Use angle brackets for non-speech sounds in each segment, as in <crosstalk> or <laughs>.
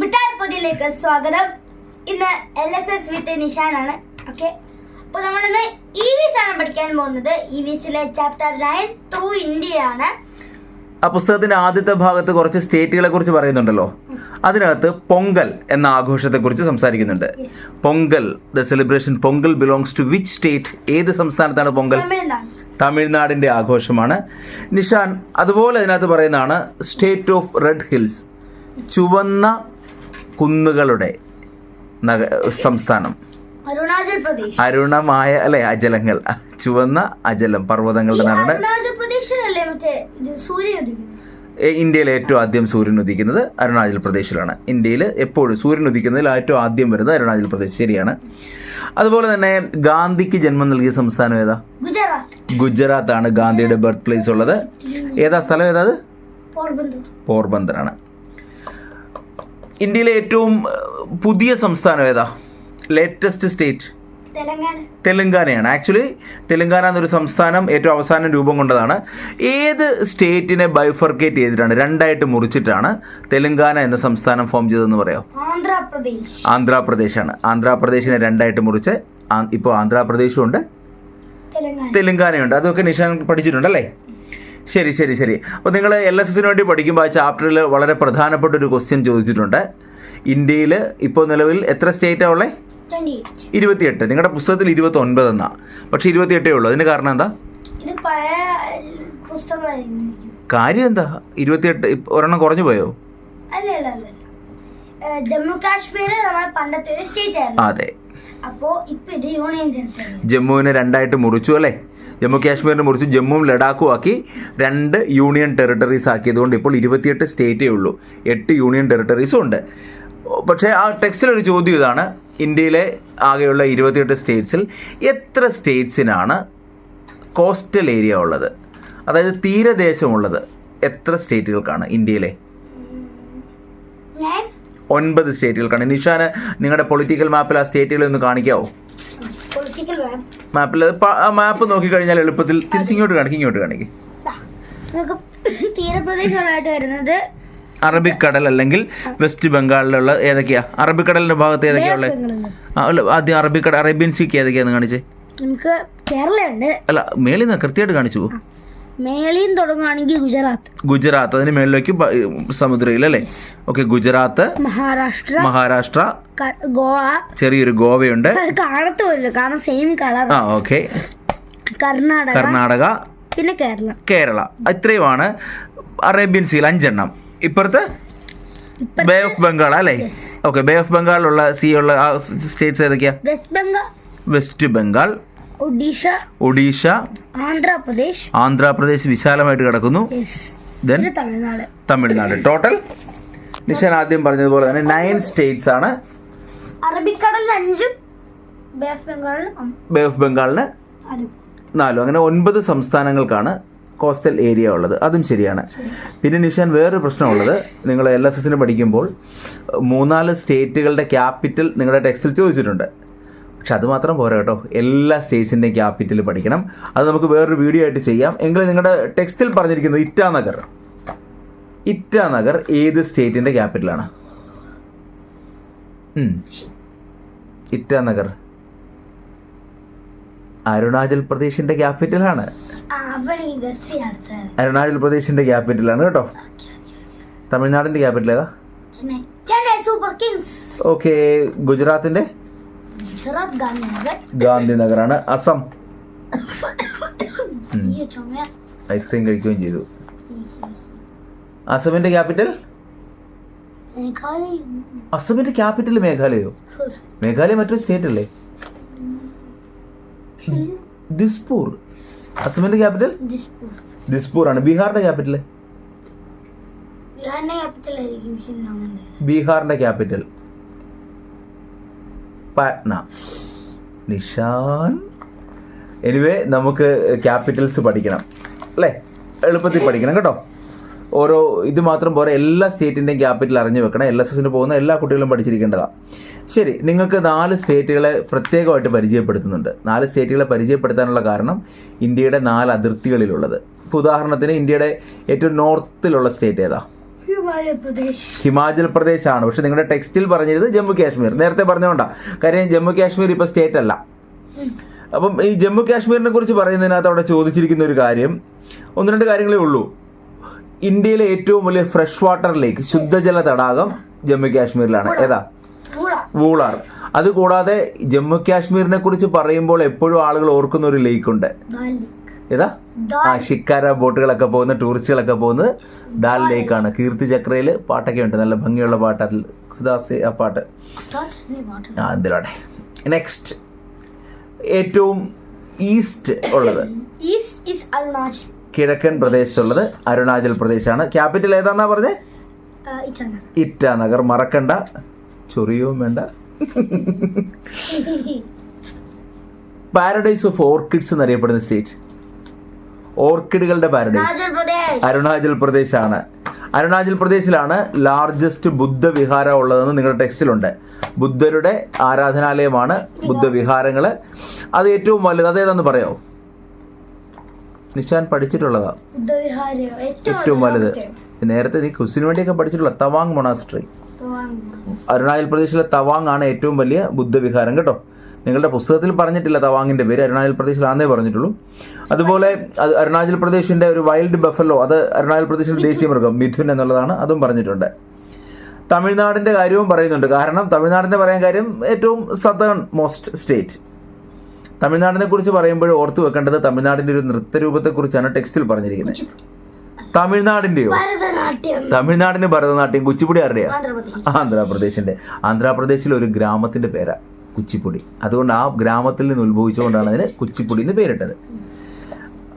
മിഠായി പൊതിയിലേക്ക് സ്വാഗതം. ഇന്ന് എൽ എസ് എസ് വിത്ത് നിഷാനാണ്. ഓക്കെ അപ്പൊ നമ്മളിന്ന് ഇ വിസ് ആണ് പഠിക്കാൻ പോകുന്നത് ഇ വിസിലെ ചാപ്റ്റർ നയൻ ത്രൂ ഇന്ത്യ ആണ് ആ പുസ്തകത്തിന്റെ ആദ്യത്തെ ഭാഗത്ത് കുറച്ച് സ്റ്റേറ്റുകളെ കുറിച്ച് പറയുന്നുണ്ടല്ലോ. അതിനകത്ത് പൊങ്കൽ എന്ന ആഘോഷത്തെ കുറിച്ച് സംസാരിക്കുന്നുണ്ട്. Pongal the celebration Pongal belongs to which state ഏത് സംസ്ഥാനത്താണ് പൊങ്കൽ? തമിഴ്നാടിന്റെ ആഘോഷമാണ്. നിഷാൻ അതുപോലെ അതിനകത്ത് പറയുന്നതാണ് സ്റ്റേറ്റ് ഓഫ് റെഡ് ഹിൽസ് ചുവന്ന കുന്നുകളുടെ നഗ സംസ്ഥാനം. അരുണാചൽ പ്രദേശ്. അരുണമായ അല്ലെ അജലങ്ങൾ. ചുവന്ന അജലം പർവതങ്ങളുടെ ഉദിക്കുന്നത്? ഇന്ത്യയിൽ ഏറ്റവും ആദ്യം സൂര്യൻ ഉദിക്കുന്നത് അരുണാചൽ പ്രദേശിലാണ്. ഇന്ത്യയിൽ എപ്പോഴും സൂര്യൻ ഉദിക്കുന്നതിൽ ഏറ്റവും ആദ്യം വരുന്നത് അരുണാചൽ പ്രദേശ് ശരിയാണ്. അതുപോലെ തന്നെ ഗാന്ധിക്ക് ജന്മം നൽകിയ സംസ്ഥാനം ഏതാ? ഗുജറാത്ത്. ഗുജറാത്ത് ആണ് ഗാന്ധിയുടെ ബർത്ത് പ്ലേസ് ഉള്ളത്. ഏതാ സ്ഥലം ഏതാ അത്? പോർബന്ദർ. പോർബന്തറാണ് ഇന്ത്യയിലെ ഏറ്റവും പുതിയ സംസ്ഥാനം ഏതാ? Latest state Telangana. തെലങ്കാനയാണ്. Actually Telangana എന്നൊരു സംസ്ഥാനം ഏറ്റവും അവസാനം രൂപം കൊണ്ടതാണ്. ഏത് സ്റ്റേറ്റിനെ ബൈഫർക്കേറ്റ് ചെയ്തിട്ടാണ് രണ്ടായിട്ട് മുറിച്ചിട്ടാണ് തെലങ്കാന എന്ന സംസ്ഥാനം ഫോം ചെയ്തതെന്ന് പറയാം ആന്ധ്രാപ്രദേശ്. ആന്ധ്രാപ്രദേശാണ്. ആന്ധ്രാപ്രദേശിനെ രണ്ടായിട്ട് മുറിച്ച് ഇപ്പോൾ ആന്ധ്രാപ്രദേശും ഉണ്ട് തെലങ്കാന. തെലങ്കാനയുണ്ട്. അതൊക്കെ നിഷാൻ പഠിച്ചിട്ടുണ്ടല്ലേ? ശരി ശരി ശരി. അപ്പോൾ നിങ്ങൾ എൽ എസ് എസിന് വേണ്ടി പഠിക്കുമ്പോൾ ആ ചാപ്റ്ററിൽ വളരെ പ്രധാനപ്പെട്ട ഒരു ക്വസ്റ്റ്യൻ ചോദിച്ചിട്ടുണ്ട്. ഇന്ത്യയിൽ ഇപ്പോൾ നിലവിൽ എത്ര സ്റ്റേറ്റാണ് ഉള്ളത് ഇരുപത്തിയെട്ട്. നിങ്ങളുടെ പുസ്തകത്തിൽ ഇരുപത്തി ഒൻപത് എന്നാ. പക്ഷെ ഇരുപത്തിയെട്ടേ ഉള്ളൂ. അതിന് കാരണം എന്താ? കാര്യം എന്താ? ഇരുപത്തിയെട്ട് ഒരെണ്ണം കുറഞ്ഞു പോയോ? ജമ്മു കാശ്മീർ നമ്മുടെ പണ്ടത്തെ ഒരു സ്റ്റേറ്റ് ആയിരുന്നു. അതെ. അപ്പോ ഇപ്പൊ ഇത് യൂണിയൻ ജമ്മുവിനെ രണ്ടായിട്ട് മുറിച്ചു അല്ലേ? ജമ്മു കാശ്മീരിനെ മുറിച്ച് ജമ്മുവും ലഡാക്കും ആക്കി രണ്ട് യൂണിയൻ ടെറിട്ടറീസ് ആക്കിയതുകൊണ്ട് ഇപ്പോൾ ഇരുപത്തിയെട്ട് സ്റ്റേറ്റേ ഉള്ളൂ. എട്ട് യൂണിയൻ ടെറിട്ടറീസും ഉണ്ട്. പക്ഷേ ആ ടെക്സ്റ്റിലൊരു ചോദ്യം ഇതാണ്. ഇന്ത്യയിലെ ആകെയുള്ള ഇരുപത്തിയെട്ട് സ്റ്റേറ്റ്സിൽ എത്ര സ്റ്റേറ്റ്സിനാണ് കോസ്റ്റൽ ഏരിയ ഉള്ളത്? അതായത് തീരദേശമുള്ളത് എത്ര സ്റ്റേറ്റുകൾക്കാണ് ഇന്ത്യയിലെ? ഒൻപത് സ്റ്റേറ്റുകൾക്കാണ്. നിഷാന് നിങ്ങളുടെ പൊളിറ്റിക്കൽ മാപ്പിൽ ആ സ്റ്റേറ്റുകളെ ഒന്ന് കാണിക്കാവോ? Political map? മാപ്പിൽ. മാപ്പ് നോക്കി കഴിഞ്ഞാൽ എളുപ്പത്തിൽ തിരിച്ചിങ്ങോട്ട് കാണിക്കും ഇങ്ങോട്ട് കാണിക്കും. നമുക്ക് തീരപ്രദേശങ്ങളായിട്ട് വരുന്നത് അറബിക്കടൽ അല്ലെങ്കിൽ വെസ്റ്റ് ബംഗാളിലുള്ള ഏതൊക്കെയാ? അറബിക്കടലിന്റെ ഭാഗത്ത് ഏതൊക്കെയാ ഉള്ളത് ആദ്യം അറബിക്കടൽ അറേബ്യൻ സീക്ക് ഏതൊക്കെയാന്ന് കാണിച്ചേ. നമുക്ക് കേരളമുണ്ട് അല്ല മേളിൽ നിന്ന് കൃത്യമായിട്ട് കാണിച്ചു പോ. മേളിയും തുടങ്ങുകയാണെങ്കിൽ ഗുജറാത്ത്. ഗുജറാത്ത് അതിന് മേളിലേക്ക് സമുദ്രയിൽ അല്ലേ? ഓക്കെ ഗുജറാത്ത് മഹാരാഷ്ട്ര മഹാരാഷ്ട്ര ഗോവ. ചെറിയൊരു ഗോവയുണ്ട്. കാണത്തുമല്ലോ കാരണം സെയിം കളർ ആ ഓക്കെ കർണാടക. കർണാടക പിന്നെ കേരള. കേരള. ഇത്രയുമാണ് അറേബ്യൻ സീൽ അഞ്ചെണ്ണം. ഇപ്പുറത്ത്? ബേ ഓഫ് ബംഗാൾ അല്ലേ? ഓക്കെ ബേ ഓഫ് ബംഗാളിലുള്ള സീ ഉള്ള സ്റ്റേറ്റ്സ് ഏതൊക്കെയാ? വെസ്റ്റ് ബംഗാൾ വെസ്റ്റ് ബംഗാൾ ഒഡീഷ ഒഡീഷ ആന്ധ്രാപ്രദേശ് ആന്ധ്രാപ്രദേശ് വിശാലമായിട്ട് കിടക്കുന്നു. ദെൻ തമിഴ്നാട്. തമിഴ്നാട്. ടോട്ടൽ നിഷൻ ആദ്യം പറഞ്ഞതുപോലെ തന്നെ നയൻ സ്റ്റേറ്റ്സ് ആണ്. അറബിക്കടലിൽ അഞ്ചും ബേ ഓഫ് ബംഗാളിന് നാലും. അങ്ങനെ ഒൻപത് സംസ്ഥാനങ്ങൾക്കാണ് കോസ്റ്റൽ ഏരിയ ഉള്ളത്. അതും ശരിയാണ്. പിന്നെ നിഷാൻ വേറൊരു പ്രശ്നമുള്ളത്. നിങ്ങൾ എൽ എസ് എസിന് പഠിക്കുമ്പോൾ മൂന്നാൽ സ്റ്റേറ്റുകളുടെ ക്യാപിറ്റൽ നിങ്ങളുടെ ടെക്സ്റ്റിൽ ചോദിച്ചിട്ടുണ്ട്. പക്ഷെ അത് മാത്രം പോരാ കേട്ടോ. എല്ലാ സ്റ്റേറ്റ്സിന്റെയും ക്യാപിറ്റൽ പഠിക്കണം. അത് നമുക്ക് വേറൊരു വീഡിയോ ആയിട്ട് ചെയ്യാം. എങ്കിലും നിങ്ങളുടെ ടെക്സ്റ്റിൽ പറഞ്ഞിരിക്കുന്നത് ഇറ്റാനഗർ. ഇറ്റാനഗർ ഏത് സ്റ്റേറ്റിന്റെ ക്യാപിറ്റലാണ്. ഇറ്റാനഗർ. അരുണാചൽ പ്രദേശിന്റെ ക്യാപിറ്റലാണ്. അരുണാചൽ പ്രദേശിന്റെ ക്യാപിറ്റലാണ് കേട്ടോ. തമിഴ്നാടിന്റെ ക്യാപിറ്റൽ ഏതാ? ഓക്കെ ഗുജറാത്തിന്റെ? ഗുജറാത്ത് ഗാന്ധിനഗർ ഗാന്ധിനഗറാണ്. അസം. ഈ ചുമ ഐസ്ക്രീം കഴിക്കുകയും ചെയ്തു. അസമിന്റെ ക്യാപിറ്റൽ അസമിന്റെ ക്യാപിറ്റൽ മേഘാലയോ? <laughs> മേഘാലയ മറ്റൊരു സ്റ്റേറ്റ് അല്ലേ? ദിസ്പൂർ. അസമിന്റെ ക്യാപിറ്റൽ ദിസ്പൂർ. ആണ് ബീഹാറിന്റെ ക്യാപിറ്റൽ ബീഹാറിന്റെ ക്യാപിറ്റൽ ആയിരിക്കും ശിവനാമന്റെ ബീഹാറിന്റെ ക്യാപിറ്റൽ പാറ്റ്ന നിഷാൻ? എനിവേ നമുക്ക് ക്യാപിറ്റൽസ് പഠിക്കണം. അല്ലേ? എളുപ്പത്തിൽ പഠിക്കണം കേട്ടോ. ഓരോ ഇത് മാത്രം പോരാ. എല്ലാ സ്റ്റേറ്റിന്റെയും ക്യാപിറ്റൽ അറിഞ്ഞു വെക്കണം. എൽ എസ് എസിന് പോകുന്ന എല്ലാ കുട്ടികളും പഠിച്ചിരിക്കേണ്ടതാണ് ശരി നിങ്ങൾക്ക് നാല് സ്റ്റേറ്റുകളെ പ്രത്യേകമായിട്ട് പരിചയപ്പെടുത്തുന്നുണ്ട്. നാല് സ്റ്റേറ്റുകളെ പരിചയപ്പെടുത്താനുള്ള കാരണം ഇന്ത്യയുടെ നാല് അതിർത്തികളിലുള്ളത്. ഉദാഹരണത്തിന് ഇന്ത്യയുടെ ഏറ്റവും നോർത്തിലുള്ള സ്റ്റേറ്റ് ഏതാ? ഹിമാചൽ പ്രദേശ് ആണ് പക്ഷെ നിങ്ങളുടെ ടെക്സ്റ്റിൽ പറഞ്ഞിരുന്നത് ജമ്മു കാശ്മീർ. നേരത്തെ പറഞ്ഞുകൊണ്ടാ കാര്യം ജമ്മു കാശ്മീർ ഇപ്പോൾ സ്റ്റേറ്റ് അല്ല. അപ്പം ഈ ജമ്മു കാശ്മീരിനെ കുറിച്ച് പറയുന്നതിനകത്ത് അവിടെ ചോദിച്ചിരിക്കുന്ന ഒരു കാര്യം ഒന്ന് രണ്ട് കാര്യങ്ങളേ ഉള്ളൂ. ഇന്ത്യയിലെ ഏറ്റവും വലിയ ഫ്രഷ് വാട്ടർ ലേക്ക് ശുദ്ധജല തടാകം ജമ്മു കാശ്മീരിലാണ്. ഏതാ? വൂളാർ അതുകൂടാതെ ജമ്മു കാശ്മീരിനെ കുറിച്ച് പറയുമ്പോൾ എപ്പോഴും ആളുകൾ ഓർക്കുന്ന ഒരു ലേക്ക് ഉണ്ട്. ഏതാ? ആ ഷിക്കാര ബോട്ടുകളൊക്കെ പോകുന്ന ടൂറിസ്റ്റുകളൊക്കെ പോകുന്നത് ദാൽ ലേക്കാണ്. കീർത്തി ചക്രയിൽ പാട്ടൊക്കെ ഉണ്ട്. നല്ല ഭംഗിയുള്ള പാട്ട്. അതിൽ ആ പാട്ട്. ആ എന്തിലോട്ടെ നെക്സ്റ്റ് ഏറ്റവും ഈസ്റ്റ് ഉള്ളത്. കിഴക്കൻ പ്രദേശത്തുള്ളത് അരുണാചൽ പ്രദേശാണ്. ക്യാപിറ്റൽ ഏതാന്നാ പറഞ്ഞേ? ഇറ്റാനഗർ. ഇറ്റാനഗർ. മറക്കണ്ട. ചൊറിയവും വേണ്ട. പാരഡൈസ് ഓഫ് ഓർക്കിഡ്സ് എന്നറിയപ്പെടുന്ന സ്റ്റേറ്റ് ഓർക്കിഡുകളുടെ പാരഡൈസ് അരുണാചൽ പ്രദേശ്. ആണ് അരുണാചൽ പ്രദേശിലാണ് ലാർജസ്റ്റ് ബുദ്ധ വിഹാരം ഉള്ളതെന്ന് നിങ്ങളുടെ ടെക്സ്റ്റിലുണ്ട്. ബുദ്ധരുടെ ആരാധനാലയമാണ് ബുദ്ധവിഹാരങ്ങൾ അത് ഏറ്റവും വലുത് അതേതാന്ന് പറയാമോ നിശാൻ പഠിച്ചിട്ടുള്ളതാ. ഏറ്റവും വലുത് നേരത്തെ നീ ക്വസ്റ്റിന് വേണ്ടിയൊക്കെ പഠിച്ചിട്ടുള്ള തവാങ് മൊണാസ്ട്രി. അരുണാചൽ പ്രദേശിലെ തവാങ് ആണ് ഏറ്റവും വലിയ ബുദ്ധവിഹാരം കേട്ടോ. നിങ്ങളുടെ പുസ്തകത്തിൽ പറഞ്ഞിട്ടില്ല തവാങ്ങിന്റെ പേര്. അരുണാചൽ പ്രദേശിലാന്നേ പറഞ്ഞിട്ടുള്ളൂ. അതുപോലെ അത് അരുണാചൽ പ്രദേശിന്റെ ഒരു വൈൽഡ് ബഫല്ലോ അത് അരുണാചൽ പ്രദേശിന്റെ ദേശീയ മൃഗം മിഥുൻ എന്നുള്ളതാണ് അതും പറഞ്ഞിട്ടുണ്ട്. തമിഴ്നാടിന്റെ കാര്യവും പറയുന്നുണ്ട്. കാരണം തമിഴ്നാടിന്റെ പറയാൻ കാര്യം ഏറ്റവും സതേൺ മോസ്റ്റ് സ്റ്റേറ്റ് തമിഴ്നാടിനെ കുറിച്ച് പറയുമ്പോൾ ഓർത്തു വെക്കേണ്ടത് തമിഴ്നാടിന്റെ ഒരു നൃത്തരൂപത്തെക്കുറിച്ചാണ് ടെക്സ്റ്റിൽ പറഞ്ഞിരിക്കുന്നത്. തമിഴ്നാടിന്റെയോ? ഭരതനാട്യം. തമിഴ്നാടിന് ഭരതനാട്യം കുച്ചിപ്പുടി ആരുടെയാ ആന്ധ്രാപ്രദേശ് ആന്ധ്രാപ്രദേശിന്റെ. ആന്ധ്രാപ്രദേശിലെ ഒരു ഗ്രാമത്തിന്റെ പേരാ. കുച്ചിപ്പുടി. അതുകൊണ്ട് ആ ഗ്രാമത്തിൽ നിന്ന് ഉത്ഭവിച്ചുകൊണ്ടാണ് അതിന് കുച്ചിപ്പുടി എന്ന് പേരിട്ടത്.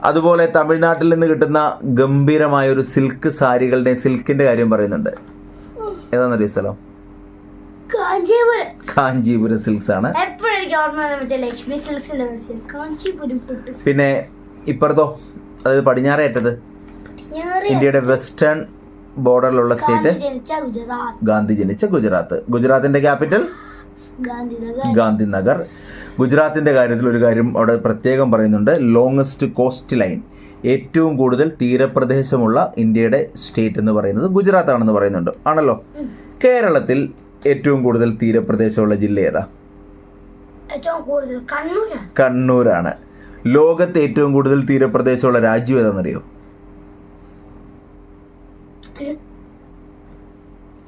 അതുപോലെ തമിഴ്നാട്ടിൽ നിന്ന് കിട്ടുന്ന ഗംഭീരമായ ഒരു സിൽക്ക് സാരികളുടെ സിൽക്കിന്റെ കാര്യം പറയുന്നുണ്ട്. ഏതാണെന്നറിയ സ്ഥലം? കാഞ്ചീപുരം. സിൽക്സ് ആണ്. പിന്നെ ഇപ്പുറത്തോ? അതായത് പടിഞ്ഞാറേ പടിഞ്ഞാറേറ്റത് ഇന്ത്യയുടെ വെസ്റ്റേൺ ബോർഡറിലുള്ള സ്റ്റേറ്റ്? ഗാന്ധി ജനിച്ച ഗുജറാത്ത്. ഗുജറാത്തിന്റെ ക്യാപിറ്റൽ? ഗാന്ധിനഗർ. ഗുജറാത്തിന്റെ ഗുജറാത്തിന്റെ കാര്യത്തിൽ ഒരു കാര്യം അവിടെ പ്രത്യേകം പറയുന്നുണ്ട്. ലോങ്ങസ്റ്റ് കോസ്റ്റ് ലൈൻ ഏറ്റവും കൂടുതൽ തീരപ്രദേശമുള്ള ഇന്ത്യയുടെ സ്റ്റേറ്റ് എന്ന് പറയുന്നത് ഗുജറാത്ത് ആണെന്ന് പറയുന്നുണ്ട്. ആണല്ലോ? കേരളത്തിൽ ഏറ്റവും കൂടുതൽ തീരപ്രദേശമുള്ള ജില്ല ഏതാ? കണ്ണൂരാണ്. ലോകത്ത് ഏറ്റവും കൂടുതൽ തീരപ്രദേശമുള്ള രാജ്യം ഏതാണെന്നറിയോ?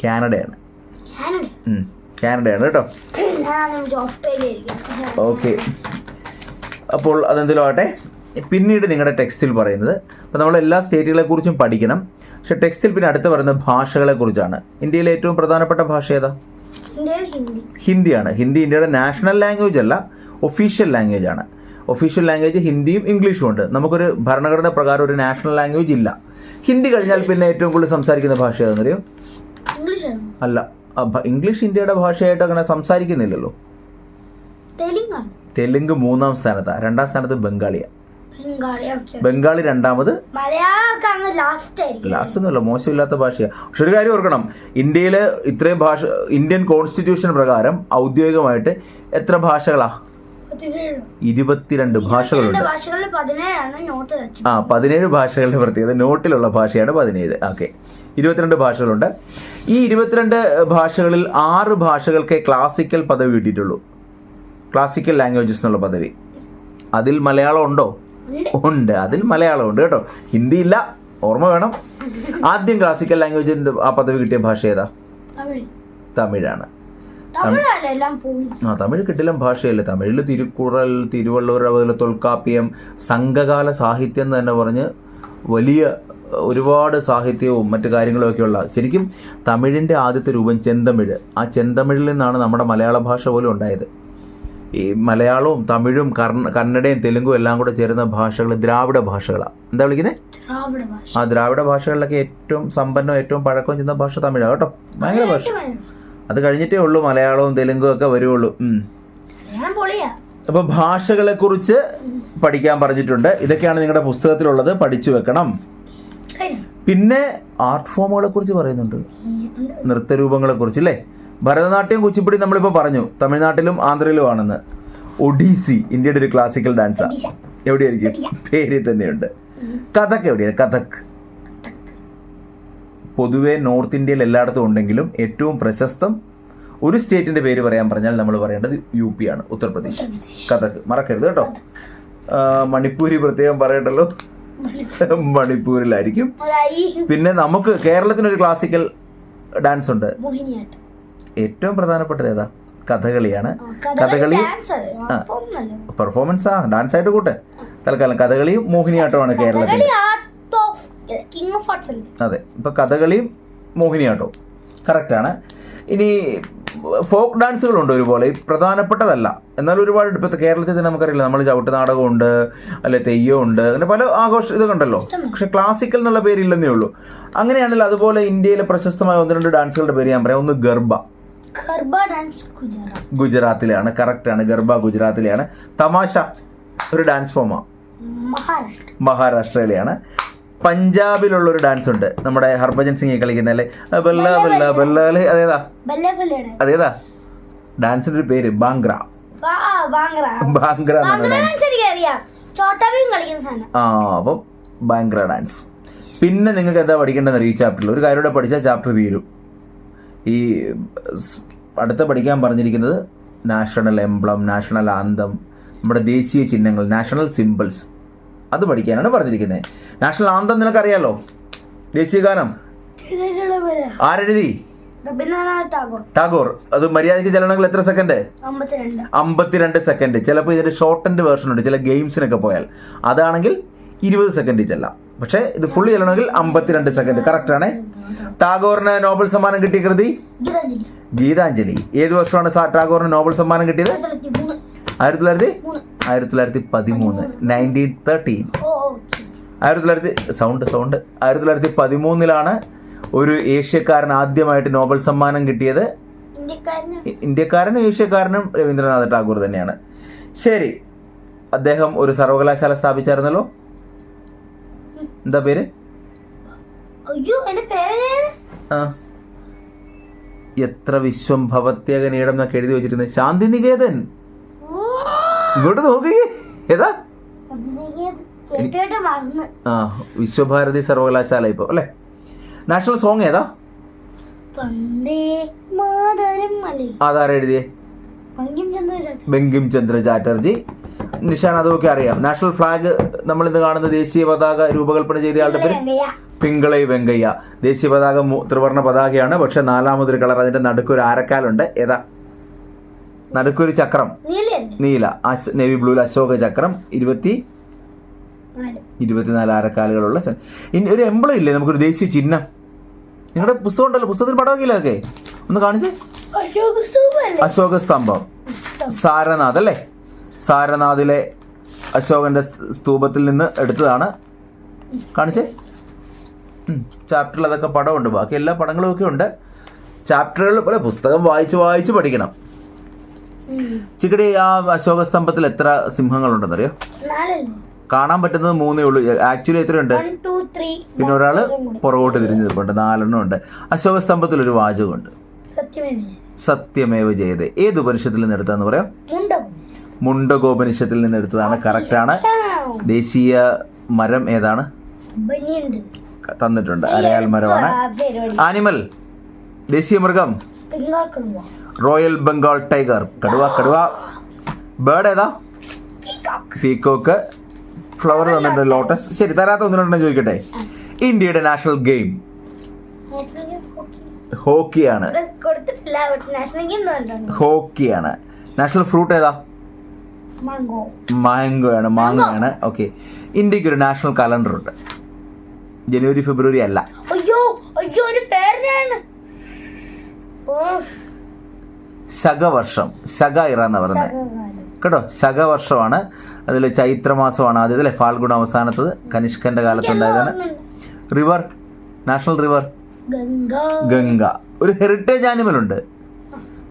കാനഡയാണ്. കാനഡയാണ് കേട്ടോ. ഓക്കെ. അപ്പോൾ അതെന്തെങ്കിലും ആവട്ടെ? പിന്നീട് നിങ്ങളുടെ ടെക്സ്റ്റിൽ പറയുന്നത് അപ്പോൾ നമ്മൾ എല്ലാ സ്റ്റേറ്റുകളെ കുറിച്ചും പഠിക്കണം. പക്ഷെ ടെക്സ്റ്റിൽ പിന്നെ അടുത്ത് പറയുന്നത് ഭാഷകളെ കുറിച്ചാണ്. ഇന്ത്യയിലെ ഏറ്റവും പ്രധാനപ്പെട്ട ഭാഷ ഏതാ? ഹിന്ദിയാണ്. ഹിന്ദി ഇന്ത്യയുടെ നാഷണൽ ലാംഗ്വേജ് അല്ല ഒഫീഷ്യൽ ലാംഗ്വേജ് ആണ്. ഒഫീഷ്യൽ ലാംഗ്വേജ് ഹിന്ദിയും ഇംഗ്ലീഷും ഉണ്ട്. നമുക്കൊരു ഭരണഘടന പ്രകാരം ഒരു നാഷണൽ ലാംഗ്വേജ് ഇല്ല. ഹിന്ദി കഴിഞ്ഞാൽ പിന്നെ ഏറ്റവും കൂടുതൽ സംസാരിക്കുന്ന ഭാഷ ഏതാണെന്നറിയോ ഇംഗ്ലീഷാണ് അല്ല. ഇംഗ്ലീഷ് ഇന്ത്യയുടെ ഭാഷയായിട്ട് അങ്ങനെ സംസാരിക്കുന്നില്ലല്ലോ. തെലുങ്ക് മൂന്നാം സ്ഥാനത്താണ് രണ്ടാം സ്ഥാനത്ത് ബംഗാളിയാണ് ബംഗാളി രണ്ടാമത് ലാസ്റ്റ് ഒന്നുമല്ല മോശമില്ലാത്ത ഭാഷയാണ് പക്ഷെ ഒരു കാര്യം ഓർക്കണം. ഇന്ത്യയിൽ ഇത്രയും ഭാഷ ഇന്ത്യൻ കോൺസ്റ്റിറ്റ്യൂഷൻ പ്രകാരം ഔദ്യോഗികമായിട്ട് എത്ര ഭാഷകളാ? ഇരുപത്തിരണ്ട് ഭാഷകളുണ്ട്. ആ പതിനേഴ് ഭാഷകളുടെ പ്രത്യേകത. നോട്ടിലുള്ള ഭാഷയാണ് പതിനേഴ്. ഓക്കെ. ഇരുപത്തിരണ്ട് ഭാഷകളുണ്ട്. ഈ ഇരുപത്തിരണ്ട് ഭാഷകളിൽ ആറ് ഭാഷകൾക്ക് ക്ലാസിക്കൽ പദവി കിട്ടിയിട്ടുള്ളൂ. ക്ലാസിക്കൽ ലാംഗ്വേജസ് എന്നുള്ള പദവി. അതിൽ മലയാളം ഉണ്ടോ? ഉണ്ട്. അതിൽ മലയാളം ഉണ്ട് കേട്ടോ. ഹിന്ദി ഇല്ല. ഓർമ്മ വേണം. ആദ്യം ക്ലാസിക്കൽ ലാംഗ്വേജിന്റെ ആ പദവി കിട്ടിയ ഭാഷ ഏതാ? തമിഴാണ്. ആ തമിഴ് കിട്ടില്ല ഭാഷയല്ലേ. തമിഴിൽ തിരുക്കുറൽ തിരുവള്ളുവർ അതുപോലെ തൊൽക്കാപ്പിയം സംഘകാല സാഹിത്യം എന്ന് തന്നെ പറഞ്ഞ് വലിയ ഒരുപാട് സാഹിത്യവും മറ്റു കാര്യങ്ങളുമൊക്കെയുള്ള ശരിക്കും തമിഴിന്റെ ആദ്യത്തെ രൂപം ചെന്തമിഴ്. ആ ചെന്തമിഴിൽ നിന്നാണ് നമ്മുടെ മലയാള ഭാഷ പോലും ഉണ്ടായത്. ഈ മലയാളവും തമിഴും കർണ കന്നഡയും തെലുങ്കും എല്ലാം കൂടെ ചേരുന്ന ഭാഷകൾ ദ്രാവിഡ ഭാഷകളാണ് എന്താ വിളിക്കുന്നത് ആ ദ്രാവിഡ ഭാഷകളിലൊക്കെ ഏറ്റവും സമ്പന്നവും ഏറ്റവും പഴക്കവും ചെന്ന ഭാഷ തമിഴാണ് കേട്ടോ. ഭയങ്കര ഭാഷ. അത് കഴിഞ്ഞിട്ടേ ഉള്ളൂ മലയാളവും തെലുങ്കും ഒക്കെ വരുള്ളൂ അപ്പൊ അപ്പോൾ ഭാഷകളെ കുറിച്ച് പഠിക്കാൻ പറഞ്ഞിട്ടുണ്ട്. ഇതൊക്കെയാണ് നിങ്ങളുടെ പുസ്തകത്തിലുള്ളത്. പഠിച്ചു വെക്കണം. പിന്നെ ആർട്ട് ഫോമുകളെ കുറിച്ച് പറയുന്നുണ്ട്. നൃത്ത രൂപങ്ങളെ നൃത്തരൂപങ്ങളെ കുറിച്ച് അല്ലേ ഭരതനാട്യം കുച്ചിപ്പുടി നമ്മളിപ്പോൾ പറഞ്ഞു. തമിഴ്നാട്ടിലും ആന്ധ്രയിലും ആണെന്ന് ഒഡീസി ഇന്ത്യയുടെ ഒരു ക്ലാസിക്കൽ ഡാൻസ് ഒഡീഷ. എവിടെയായിരിക്കും? പേരിൽ തന്നെയുണ്ട്. കഥക് എവിടെയാണ്? കഥക്. പൊതുവേ നോർത്ത് ഇന്ത്യയിൽ എല്ലായിടത്തും ഉണ്ടെങ്കിലും ഏറ്റവും പ്രശസ്തം ഒരു സ്റ്റേറ്റിന്റെ പേര് പറയാൻ പറഞ്ഞാൽ നമ്മൾ പറയേണ്ടത് യു പി ആണ് ഉത്തർപ്രദേശ്. കഥക്. മറക്കരുത് കേട്ടോ. മണിപ്പൂരി പ്രത്യേകം പറയണ്ടല്ലോ. മണിപ്പൂരിലായിരിക്കും. പിന്നെ നമുക്ക് കേരളത്തിനൊരു ക്ലാസിക്കൽ ഡാൻസ് ഉണ്ട്. ഏറ്റവും പ്രധാനപ്പെട്ടത് ഏതാ? കഥകളിയാണ്. കഥകളി പെർഫോമൻസ് ആ ഡാൻസ് ആയിട്ട് കൂട്ടെ. തൽക്കാലം കഥകളിയും മോഹിനിയാട്ടമാണ് കേരളത്തിൽ. അതെ ഇപ്പൊ കഥകളിയും മോഹിനിയാട്ടവും. കറക്റ്റാണ് ഇനി ഫോക്ക് ഡാൻസുകളുണ്ട് ഒരുപോലെ പ്രധാനപ്പെട്ടതല്ല. എന്നാൽ ഒരുപാട് ഇപ്പോൾ കേരളത്തിൽ തന്നെ നമുക്കറിയില്ല. നമ്മൾ ചവിട്ട് നാടകമുണ്ട് അല്ലെ തെയ്യമുണ്ട് അങ്ങനെ പല ആഘോഷ ഇതൊക്കെ ഉണ്ടല്ലോ പക്ഷെ ക്ലാസിക്കൽ എന്നുള്ള പേരില്ലെന്നേ ഉള്ളൂ. അങ്ങനെയാണല്ലോ അതുപോലെ ഇന്ത്യയിലെ പ്രശസ്തമായ ഒന്ന് രണ്ട് ഡാൻസുകളുടെ പേര് ഞാൻ പറയാം. ഒന്ന് ഗർബ. ഗുജറാത്തിലാണ്. ഗുജറാത്തിലാണ് കറക്റ്റാണ് ഗർഭ ഗുജറാത്തിലെയാണ് തമാശ ഒരു ഡാൻസ് ഫോമാണ് മഹാരാഷ്ട്ര. മഹാരാഷ്ട്രയിലെയാണ്. പഞ്ചാബിലുള്ള ഒരു ഡാൻസ് ഉണ്ട് നമ്മുടെ ഹർഭജൻ സിംഗ് കളിക്കുന്ന അല്ലേ? ബല്ല ബല്ല അതേതാ അതേതാ? ഡാൻസിന്റെ ഒരു പേര് ബാംഗ്ര ബാംഗ്ര ആ അപ്പം ബാംഗ്ര ഡാൻസ്. പിന്നെ നിങ്ങൾക്ക് എന്താ പഠിക്കേണ്ടതെന്ന് അറിയാം ഈ ചാപ്റ്ററിൽ ഒരു കാര്യം കൂടെ പഠിച്ചാൽ ചാപ്റ്റർ തീരും. ഈ അടുത്ത പഠിക്കാൻ പറഞ്ഞിരിക്കുന്നത് നാഷണൽ എംബ്ലം നാഷണൽ ആന്തം നമ്മുടെ ദേശീയ ചിഹ്നങ്ങൾ നാഷണൽ സിമ്പിൾസ് അത് പഠിക്കാനാണ് പറഞ്ഞിരിക്കുന്നത് നാഷണൽ ആന്തം നിനക്കറിയാലോ? ദേശീയ ഗാനം. ആരെഴുതി? ടാഗോർ. അത് മര്യാദയ്ക്ക് ചെല്ലണമെങ്കിൽ എത്ര സെക്കൻഡ് അമ്പത്തിരണ്ട്. സെക്കൻഡ് ചിലപ്പോൾ ഇതിന്റെ ഷോർട്ട് ആൻഡ് വേർഷൻ ഉണ്ട്. ചില ഗെയിംസിനൊക്കെ പോയാൽ. അതാണെങ്കിൽ ഇരുപത് സെക്കൻഡിൽ ചെല്ലാം. പക്ഷേ ഇത് ഫുള്ള് ചെല്ലണമെങ്കിൽ അമ്പത്തിരണ്ട് സെക്കൻഡ് കറക്റ്റ് ആണേ? ടാഗോറിന് നോബൽ സമ്മാനം കിട്ടിയ കൃതി? ഗീതാഞ്ജലി. ഏത് വർഷമാണ് ടാഗോറിന് നോബൽ സമ്മാനം കിട്ടിയത്? ആയിരത്തി തൊള്ളായിരത്തി ആയിരത്തി തൊള്ളായിരത്തി പതിമൂന്ന് നയന്റീൻ തേർട്ടീൻ ആയിരത്തി തൊള്ളായിരത്തി സൗണ്ട് സൗണ്ട് ആയിരത്തി തൊള്ളായിരത്തി പതിമൂന്നിലാണ് ഒരു ഏഷ്യക്കാരൻ ആദ്യമായിട്ട് നോബൽ സമ്മാനം കിട്ടിയത്. ഇന്ത്യക്കാരന്? ഏഷ്യക്കാരനും രവീന്ദ്രനാഥ് ടാഗോർ തന്നെയാണ്. ശരി അദ്ദേഹം ഒരു സർവകലാശാല സ്ഥാപിച്ചായിരുന്നല്ലോ? എന്താ പേര്? ആ. എത്ര വിശ്വം ഭവത്യാഗനീടം എന്നൊക്കെ എഴുതി വെച്ചിരുന്നത്. ശാന്തിനികേതൻ. ഇങ്ങോട്ട് നോക്കിയേ ഏതാ? ആ വിശ്വഭാരതി സർവകലാശാല ഇപ്പൊ അല്ലേ? നാഷണൽ സോങ് ഏതാ? അതാരാ എഴുതിയേ? ബങ്കിം ചന്ദ്ര ചാറ്റർജി. നിഷാൻ അതൊക്കെ അറിയാം. നാഷണൽ ഫ്ലാഗ് നമ്മൾ ഇന്ന് കാണുന്ന ദേശീയ പതാക രൂപകൽപ്പന ചെയ്ത ആളുടെ പേര് പിങ്കളൈ വെങ്കയ്യ. ദേശീയ പതാക ത്രിവർണ പതാകയാണ്. പക്ഷെ നാലാമതൊരു കളർ അതിന്റെ നടുക്കൊരു ആരക്കാലുണ്ട്. ഏതാ? നടുക്കൊരു ചക്രം. നീല നേവി ബ്ലൂ അശോക ചക്രം. ഇരുപത്തി നാല്. ഇരുപത്തിനാല് അരക്കാലുകളുള്ള ഒരു എംബ്ലം ഇല്ലേ? നമുക്കൊരു ദേശീയ ചിഹ്നം. നിങ്ങളുടെ പുസ്തകം ഉണ്ടല്ലോ. പുസ്തകത്തിൽ പടമൊക്കെ അതൊക്കെ? ഒന്ന് കാണിച്ചേ. അശോക സ്തംഭം. സാരനാഥ് അല്ലേ സാരനാഥിലെ അശോകന്റെ സ്തൂപത്തിൽ നിന്ന് എടുത്തതാണ്. കാണിച്ചേ. ചാപ്റ്ററിൽ അതൊക്കെ പടമുണ്ട് ബാക്കി എല്ലാ പടങ്ങളും ഒക്കെ ഉണ്ട്. ചാപ്റ്ററുകൾ പോലെ പുസ്തകം വായിച്ച് വായിച്ച് പഠിക്കണം. ചിക്കടി ആ അശോകസ്തംഭത്തിൽ എത്ര സിംഹങ്ങളുണ്ടെന്നറിയോ അറിയോ? കാണാൻ പറ്റുന്നത് മൂന്നേ ഉള്ളൂ. ആക്ച്വലി എത്രയുണ്ട്? പിന്നെ ഒരാൾ പുറകോട്ട് തിരിഞ്ഞു നിൽപ്പുണ്ട് നാലെണ്ണം ഉണ്ട്. അശോകസ്തംഭത്തിൽ ഒരു വാചകമുണ്ട്. സത്യമേ സത്യമേവ ജയതേ. ഏത് ഉപനിഷത്തിൽ നിന്ന് എടുത്താന്ന് പറയാം? മുണ്ടം മുണ്ടകോപനിഷത്തിൽ നിന്ന് എടുത്തതാണ്. കറക്റ്റാണ് ദേശീയ മരം ഏതാണ്? തന്നിട്ടുണ്ട്. അരയാൽ മരമാണ്. ആനിമൽ ദേശീയ മൃഗം. റോയൽ ബംഗാൾ ടൈഗർ കടുവ കടുവ. ബേർഡ് ഏതാ? പീക്കോക്ക് ഫ്ലവർ തന്നിട്ടുണ്ട് ലോട്ടസ് ശരി തരാത്ത ഒന്നിനുണ്ടെന്ന് ചോദിക്കട്ടെ. ഇന്ത്യയുടെ നാഷണൽ ഗെയിം ഹോക്കിയാണ് ഹോക്കിയാണ് നാഷണൽ ഫ്രൂട്ട് ഏതാ മാംഗോ ആണ്. മാംഗോ ആണ് ഓക്കെ ഇന്ത്യയ്ക്ക് ഒരു നാഷണൽ കലണ്ടർ ഉണ്ട്. ജനുവരി ഫെബ്രുവരി അല്ല. അയ്യോ അയ്യോ ഒരു പേര് ശകവർഷം ശക ഇറ എന്ന് പറയുന്നത് കേട്ടോ ശകവർഷമാണ് അതിൽ ചൈത്രമാസമാണ് ആദ്യത്തെ അല്ലെ ഫാൽഗുണ അവസാനത്തത്. കനിഷ്കന്റെ കാലത്തുണ്ടായതാണ്. River national river. Ganga. Ganga. ഒരു ഹെറിറ്റേജ് ആനിമൽ ഉണ്ട്.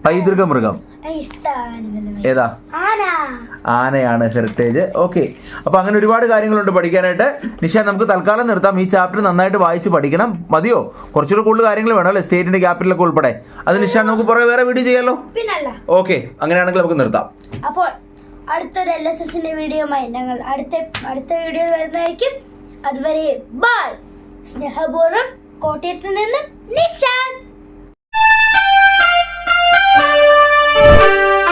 പൈതൃക മൃഗം ഏതാ? ആന. ആനയാണ് ഹെറിറ്റേജ്. ഓക്കെ. അപ്പൊ അങ്ങനെ ഒരുപാട് കാര്യങ്ങളുണ്ട് പഠിക്കാനായിട്ട്. നിഷ നമുക്ക് തൽക്കാലം നിർത്താം. ഈ ചാപ്റ്റർ നന്നായിട്ട് വായിച്ച് പഠിക്കണം. മതിയോ? കുറച്ചുകൂടെ കൂടുതൽ കാര്യങ്ങൾ വേണം അല്ലേ? സ്റ്റേറ്റിന്റെ ക്യാപിറ്റലൊക്കെ ഉൾപ്പെടെ. അത് നിഷ നമുക്ക് പുറകെ വേറെ വീഡിയോ ചെയ്യാലോ? ഓക്കെ. അങ്ങനെയാണെങ്കിൽ നമുക്ക് നിർത്താം. അപ്പോൾ അടുത്തൊരു എൽ എസ് എസിന്റെ വീഡിയോമായി ഞങ്ങൾ അടുത്ത അടുത്ത വീഡിയോ വരുന്നതായിരിക്കും. അതുവരെ ബൈ സ്നേഹപൂർവം കോട്ടയത്ത് നിന്ന് നിഷാൻ Thank you.